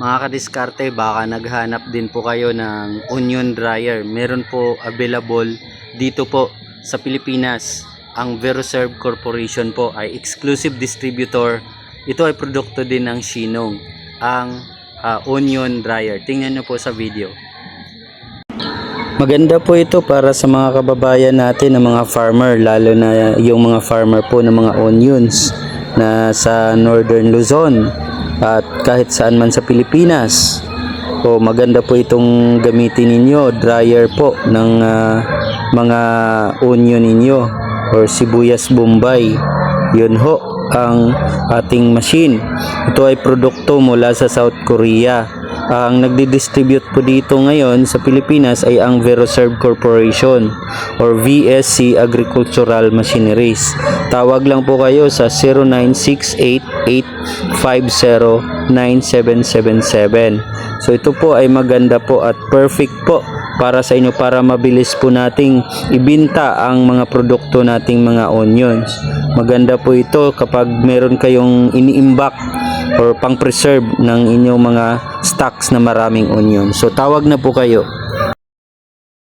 Mga kadiskarte, baka naghanap din po kayo ng onion dryer. Meron po available dito po sa Pilipinas. Ang Veroserve Corporation po ay exclusive distributor. Ito ay produkto din ng Shinong, ang ah, onion dryer. Tingnan nyo po sa video. Maganda po ito para sa mga kababayan natin ng mga farmer, lalo na yung mga farmer po ng mga onions na sa Northern Luzon at kahit saan man sa Pilipinas. O maganda po itong gamitin ninyo, dryer po ng ah, mga onion ninyo or sibuyas bombay. Yun ho ang ating machine. Ito ay produkto mula sa South Korea. Ang nagdi-distribute po dito ngayon sa Pilipinas ay ang Veroserve Corporation or VSC Agricultural Machineries. Tawag lang po kayo sa 0968-850-9777. So ito po ay maganda po at perfect po para sa inyo para mabilis po nating ibinta ang mga produkto nating mga onions. Maganda po ito kapag meron kayong iniimbak or pang-preserve ng inyong mga stocks na maraming onion. So tawag na po kayo